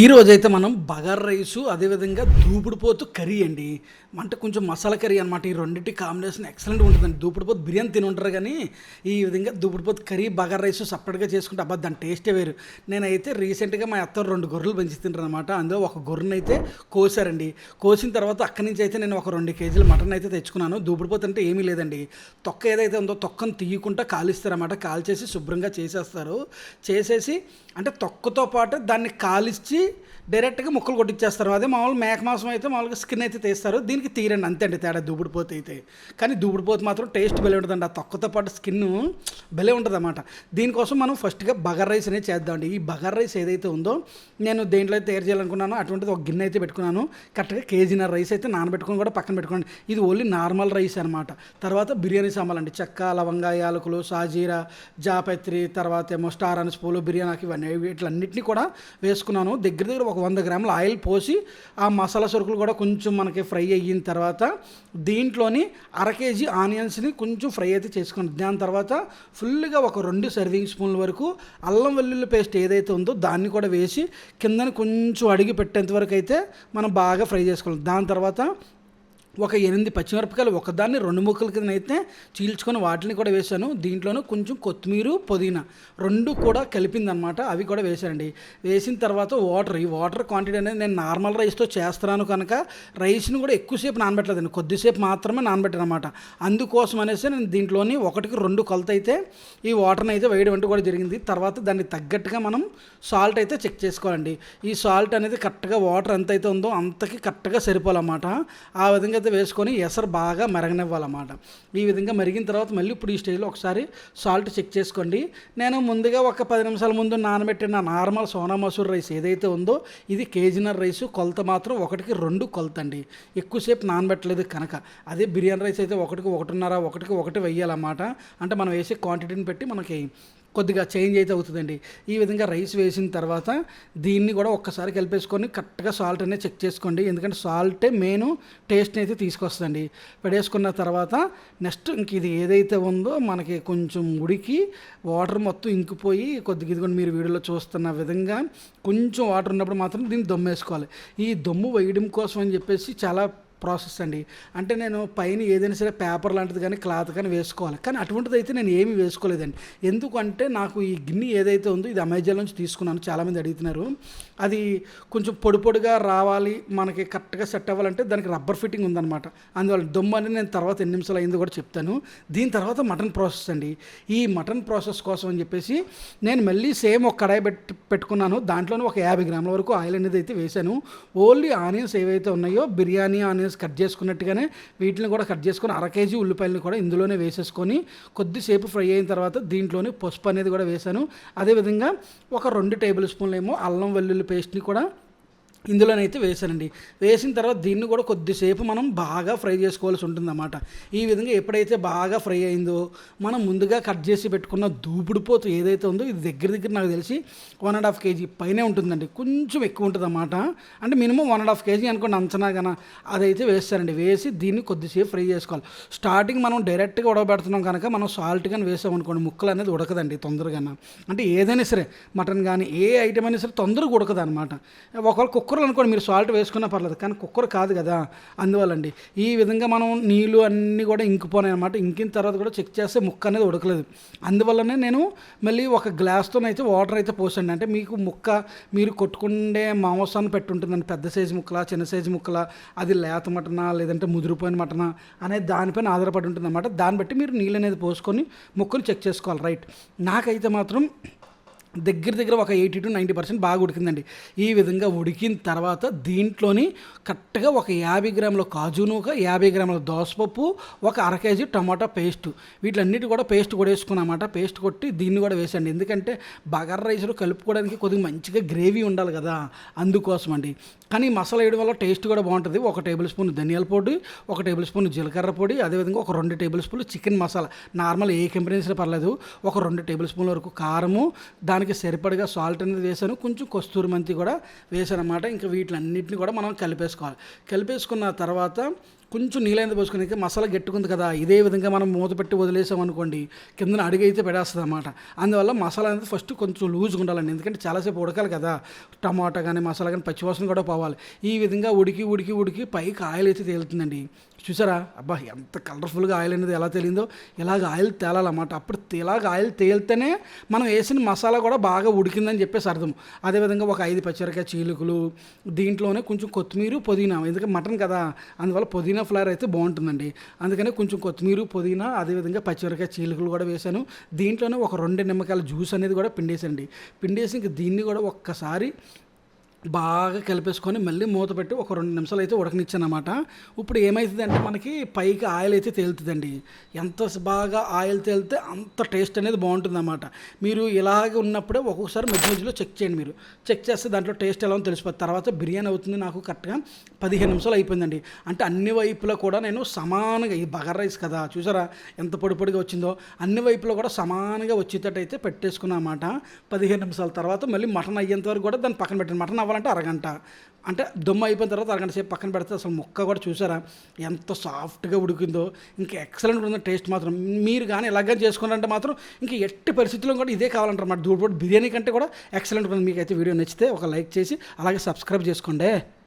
ఈ రోజైతే మనం బగార్ రైసు అదేవిధంగా దూపుడుపోతు కర్రీ అండి. అంటే కొంచెం మసాలా కర్రీ అనమాట ఈ రెండింటి కాంబినేషన్ ఎక్సలెంట్ ఉంటుందండి. దూపుడుపోతు బిర్యానీ తిని ఉంటారు కానీ ఈ విధంగా దూపుడుపోతు కర్రీ బగార్ రైస్ సపరేట్గా చేసుకుంటే అబ్బా దాని టేస్టే వేరు. నేనైతే రీసెంట్గా మా అత్త రెండు గొర్రెలు పెంచుతుంటారు అనమాట అందులో ఒక గొర్రెని అయితే కోసారండి. కోసిన తర్వాత అక్కడి నుంచి అయితే నేను ఒక రెండు కేజీలు మటన్ అయితే తెచ్చుకున్నాను. దూపుడుపోతు అంటే ఏమీ లేదండి. తొక్క ఏదైతే ఉందో తొక్కను తీయకుండా కాలిస్తారన్నమాట. కాల్చేసి శుభ్రంగా చేసేస్తారు. చేసేసి అంటే తొక్కతో పాటు దాన్ని కాలిచ్చి డైరెక్ట్గా ముక్కలు కొట్టించేస్తారు అదే మామూలు మేక మాంసం అయితే మామూలుగా స్కిన్ అయితే తీస్తారు. దీనికి తీరండి అంతే అండి తేడా దూబుడిపోతే అయితే. కానీ దూబుడిపోతే మాత్రం టేస్ట్ భలే ఉంటుందండి. ఆ తొక్కతో పాటు స్కిన్ భలే ఉంటుంది అన్నమాట దీనికోసం మనం ఫస్ట్గా బగర్ రైస్ అనేది చేద్దామండి. ఈ బగర్ రైస్ ఏదైతే ఉందో నేను దేంట్లో అయితే తయారు చేయాలనుకున్నానో అటువంటిది ఒక గిన్నె అయితే పెట్టుకున్నాను. కరెక్ట్గా కేజీన్నర రైస్ అయితే నానబెట్టుకుని కూడా పక్కన పెట్టుకోండి. ఇది ఓన్లీ నార్మల్ రైస్ అనమాట తర్వాత బిర్యానీ సామాన్లు అండి. చెక్క లవంగా యాలకులు సాజీరా జాపత్రి తర్వాత ఏమో స్టార్ అని పూలు బిర్యానీకి ఇవన్నీ వీటిలన్నింటినీ కూడా వేసుకున్నాను. దగ్గర దగ్గర ఒక వంద గ్రాముల ఆయిల్ పోసి ఆ మసాలా సరుకులు కూడా కొంచెం మనకి ఫ్రై అయిన తర్వాత దీంట్లోని అర కేజీ ఆనియన్స్ని కొంచెం ఫ్రై అయితే చేసుకున్నాను దాని తర్వాత ఫుల్గా ఒక రెండు సర్వింగ్ స్పూన్ల వరకు అల్లం వెల్లుల్లి పేస్ట్ ఏదైతే ఉందో దాన్ని కూడా వేసి కిందని కొంచెం అడిగి పెట్టేంత వరకు అయితే మనం బాగా ఫ్రై చేసుకోవాలి. దాని తర్వాత ఒక ఎనిమిది పచ్చిమిరపకాయలు ఒకదాన్ని రెండు ముక్కల కింద అయితే చీల్చుకొని వాటిని కూడా వేశాను. దీంట్లోనూ కొంచెం కొత్తిమీర పుదీనా రెండు కూడా కలిపిందనమాట అవి కూడా వేశానండి. వేసిన తర్వాత వాటర్ ఈ వాటర్ క్వాంటిటీ అనేది నేను నార్మల్ రైస్తో చేస్తున్నాను కనుక రైస్ని కూడా ఎక్కువసేపు నానబెట్టలేదండి. కొద్దిసేపు మాత్రమే నానబెట్టాను అనమాట అందుకోసం అనేసి నేను దీంట్లోని ఒకటికి రెండు కొలత అయితే ఈ వాటర్ని అయితే వేయడం అంటూ కూడా జరిగింది. తర్వాత దాన్ని తగ్గట్టుగా మనం సాల్ట్ అయితే చెక్ చేసుకోవాలండి. ఈ సాల్ట్ అనేది కరెక్ట్గా వాటర్ ఎంత అయితే ఉందో అంతకి కరెక్ట్గా సరిపోవాలన్నమాట. ఆ విధంగా అయితే వేసుకొని ఎసరు బాగా మరగనివ్వాలన్నమాట. ఈ విధంగా మరిగిన తర్వాత మళ్ళీ ఇప్పుడు ఈ స్టేజ్లో ఒకసారి సాల్ట్ చెక్ చేసుకోండి. నేను ముందుగా ఒక పది నిమిషాల ముందు నానబెట్టిన నార్మల్ సోనా మసూర్ రైస్ ఏదైతే ఉందో ఇది కేజీనర్ రైస్ కొలత మాత్రం ఒకటికి రెండు కొలత అండి ఎక్కువసేపు నానబెట్టలేదు కనుక. అదే బిర్యానీ రైస్ అయితే ఒకటికి ఒకటిన్నర ఒకటికి ఒకటి వెయ్యాలన్నమాట. అంటే మనం వేసే క్వాంటిటీని బట్టి మనకి కొద్దిగా చేంజ్ అయితే అవుతుందండి. ఈ విధంగా రైస్ వేసిన తర్వాత దీన్ని కూడా ఒక్కసారి కలిపేసుకొని కరెక్ట్గా సాల్ట్ అనేది చెక్ చేసుకోండి. ఎందుకంటే సాల్టే మెయిన్ టేస్ట్ని అయితే తీసుకొస్తుందండి. పడేసుకున్న తర్వాత నెక్స్ట్ ఇంక ఇది ఏదైతే ఉందో మనకి కొంచెం ఉడికి వాటర్ మొత్తం ఇంకిపోయి కొద్దిగా ఇదిగోండి మీరు వీడియోలో చూస్తున్న విధంగా కొంచెం వాటర్ ఉన్నప్పుడు మాత్రం దీన్ని దమ్ము వేసుకోవాలి. ఈ దమ్ము వేయడం కోసం అని చెప్పేసి చాలా ప్రాసెస్ అండి. అంటే నేను పైన ఏదైనా సరే పేపర్ లాంటిది కానీ క్లాత్ కానీ వేసుకోవాలి. కానీ అటువంటిది అయితే నేను ఏమీ వేసుకోలేదండి. ఎందుకంటే నాకు ఈ గిన్నె ఏదైతే ఉందో ఇది అమెజాన్ నుంచి తీసుకున్నాను. చాలామంది అడుగుతున్నారు. అది కొంచెం పొడి పొడిగా రావాలి మనకి కరెక్ట్గా సెట్ అవ్వాలంటే దానికి రబ్బర్ ఫిట్టింగ్ ఉందన్నమాట. అందువల్ల దమ్ము అనేది నేను తర్వాత ఎన్ని నిమిషాలు అయిందో కూడా చెప్తాను. దీని తర్వాత మటన్ ప్రాసెస్ అండి. ఈ మటన్ ప్రాసెస్ కోసం అని చెప్పేసి నేను మళ్ళీ సేమ్ ఒక కడాయి పెట్టి పెట్టుకున్నాను. దాంట్లోనే ఒక యాభై గ్రాముల వరకు ఆయిల్ అనేది అయితే వేశాను. ఓన్లీ ఆనియన్స్ ఏవైతే ఉన్నాయో బిర్యానీ ఆనియన్స్ కట్ చేసుకున్నట్టుగానే వీటిని కూడా కట్ చేసుకొని అర కేజీ ఉల్లిపాయలను కూడా ఇందులోనే వేసేసుకొని కొద్దిసేపు ఫ్రై అయిన తర్వాత దీంట్లోనే పసుపు అనేది కూడా వేశాను. అదేవిధంగా ఒక రెండు టేబుల్ స్పూన్లు ఏమో అల్లం వెల్లుల్లి పేస్ట్ని కూడా ఇందులోనైతే వేసానండి వేసిన తర్వాత దీన్ని కూడా కొద్దిసేపు మనం బాగా ఫ్రై చేసుకోవాల్సి ఉంటుందన్నమాట. ఈ విధంగా ఎప్పుడైతే బాగా ఫ్రై అయిందో మనం ముందుగా కట్ చేసి పెట్టుకున్న దూపుడుపోతు ఏదైతే ఉందో ఇది దగ్గర దగ్గర నాకు తెలిసి వన్ అండ్ హాఫ్ కేజీ పైనే ఉంటుందండి. కొంచెం ఎక్కువ ఉంటుంది అన్నమాట అంటే minimum one and half kg అనుకోండి అంచనా కన అదైతే వేస్తారండి వేసి దీన్ని కొద్దిసేపు ఫ్రై చేసుకోవాలి. స్టార్టింగ్ మనం డైరెక్ట్గా ఉడకబెడుతున్నాం కనుక మనం సాల్ట్ కానీ వేసామనుకోండి ముక్కలు అనేది ఉడకదండి తొందరగా అంటే ఏదైనా సరే మటన్ కానీ ఏ ఐటమ్ అయినా సరే తొందరగా ఉడకదు అనమాట ఒకవేళ కుక్కర్లు అనుకోండి మీరు సాల్ట్ వేసుకున్నా పర్లేదు కానీ కుక్కర్ కాదు కదా. అందువల్లండి. ఈ విధంగా మనం నీళ్ళు అన్నీ కూడా ఇంకిపోనాయి అనమాట ఇంకిన తర్వాత కూడా చెక్ చేస్తే ముక్క అనేది ఉడకలేదు. అందువల్లనే నేను మళ్ళీ ఒక గ్లాస్తోనైతే వాటర్ అయితే పోసండి అంటే మీకు ముక్క మీరు కొట్టుకుండే మాంసాన్ని పెట్టుంటుందండి. పెద్ద సైజు ముక్కలా చిన్న సైజు ముక్కలా అది లేత మటనా లేదంటే ముదిరిపోయిన మటనా అనేది దానిపైన ఆధారపడి ఉంటుంది అనమాట దాన్ని బట్టి మీరు నీళ్ళు అనేది పోసుకొని ముక్కలు చెక్ చేసుకోవాలి. రైట్. నాకైతే మాత్రం దగ్గర దగ్గర ఒక ఎయిటీ టు నైంటీ పర్సెంట్ బాగా ఉడికిందండి. ఈ విధంగా ఉడికిన తర్వాత దీంట్లోని కరెక్ట్గా ఒక యాభై గ్రాముల కాజునూక యాభై గ్రాముల దోసపప్పు ఒక అర కేజీ టమాటా పేస్ట్. వీటిలన్నిటి కూడా పేస్ట్ కూడా వేసుకున్నమాట పేస్ట్ కొట్టి దీన్ని కూడా వేసండి. ఎందుకంటే బగారా రైస్లో కలుపుకోవడానికి కొద్దిగా మంచిగా గ్రేవీ ఉండాలి కదా అందుకోసం అండి కానీ మసాలా వేయడం వల్ల టేస్ట్ కూడా బాగుంటుంది. ఒక టేబుల్ స్పూన్ ధనియాల పొడి ఒక టేబుల్ స్పూన్ జీలకర్ర పొడి అదేవిధంగా ఒక రెండు టేబుల్ స్పూన్లు చికెన్ మసాలా. నార్మల్ ఏ కంపెనీస్ పర్లేదు. ఒక రెండు టేబుల్ స్పూన్ల వరకు కారము దాని దానికి సరిపడగా సాల్ట్ అనేది వేసాను. కొంచెం కస్తూరి మెంతి కూడా వేసాను అనమాట ఇంకా వీటిలన్నింటిని కూడా మనం కలిపేసుకోవాలి. కలిపేసుకున్న తర్వాత కొంచెం నీళ్ళైంది పోసుకుని మసాలా గట్టుకుంది కదా ఇదే విధంగా మనం మూత పెట్టి వదిలేసాం అనుకోండి కిందన అడిగి అయితే పెడేస్తుంది అనమాట అందువల్ల మసాలా అనేది ఫస్ట్ కొంచెం లూజ్గా ఉండాలండి. ఎందుకంటే చాలాసేపు ఉడకాలి కదా టమాటా కానీ మసాలా కానీ పచ్చివాసన కూడా పోవాలి. ఈ విధంగా ఉడికి ఉడికి ఉడికి పైకి ఆయిల్ అయితే తేలుతుందండి. చూసారా? అబ్బా ఎంత కలర్ఫుల్గా ఆయిల్ అనేది ఎలా తేలిందో ఇలాగ ఆయిల్ తేలాలన్నమాట. అప్పుడు ఇలాగ ఆయిల్ తేలితేనే మనం వేసిన మసాలా కూడా బాగా ఉడికిందని చెప్పేసి అర్థం. అదేవిధంగా ఒక ఐదు పచ్చిమిరకాయ చీలుకలు దీంట్లోనే కొంచెం కొత్తిమీర పుదీనా ఎందుకంటే మటన్ కదా అందువల్ల పుదీనా ఫ్లవర్ అయితే బాగుంటుందండి. అందుకని కొంచెం కొత్తిమీర పుదీనా అదేవిధంగా పచ్చిమిరకాయ చీలుకలు కూడా వేశాను. దీంట్లోనే ఒక రెండు నిమ్మకాయల జ్యూస్ అనేది కూడా పిండేసండి పిండేసి ఇంక దీన్ని కూడా ఒక్కసారి బాగా కలిపేసుకొని మళ్ళీ మూత పెట్టి ఒక రెండు నిమిషాలు అయితే ఉడకనిచ్చాను అనమాట ఇప్పుడు ఏమవుతుంది అంటే మనకి పైకి ఆయిల్ అయితే తేలుతుందండి. ఎంత బాగా ఆయిల్ తేలితే అంత టేస్ట్ అనేది బాగుంటుందన్నమాట. మీరు ఇలాగే ఉన్నప్పుడే ఒక్కొక్కసారి మధ్య మధ్యలో చెక్ చేయండి మీరు. చెక్ చేస్తే దాంట్లో టేస్ట్ ఎలా ఉందో తెలిసిపోతుంది. తర్వాత బిర్యానీ అవుతుంది నాకు కరెక్ట్గా పదిహేను నిమిషాలు అయిపోయిందండి. అంటే అన్ని వైపులా కూడా నేను సమానంగా ఈ బగర్ రైస్ కదా చూసారా ఎంత పొడి పొడిగా వచ్చిందో అన్ని వైపులో కూడా సమానంగా వచ్చేటట్టు అయితే పెట్టేసుకున్నా అన్నమాట పదిహేను నిమిషాల తర్వాత మళ్ళీ మటన్ అయ్యేంత వరకు కూడా దాన్ని పక్కన పెట్టండి మటన్ కావాలంటే అరగంట. అంటే దుమ్ము అయిపోయిన తర్వాత అరగంట సేపు పక్కన పెడితే అసలు ముక్క కూడా చూసారా? ఎంత సాఫ్ట్గా ఉడికిందో. ఇంకా ఎక్సలెంట్ ఉందో టేస్ట్ మాత్రం. మీరు కానీ ఇలాగే చేసుకున్నారంటే మాత్రం ఇంకా ఎట్టి పరిస్థితుల్లో కూడా ఇదే కావాలంటారు అన్నమాట. దూడిపోటు బిర్యానీ కంటే కూడా ఎక్సలెంట్ ఉంది. అయితే వీడియో నచ్చితే ఒక లైక్ చేసి అలాగే సబ్స్క్రైబ్ చేసుకోండి.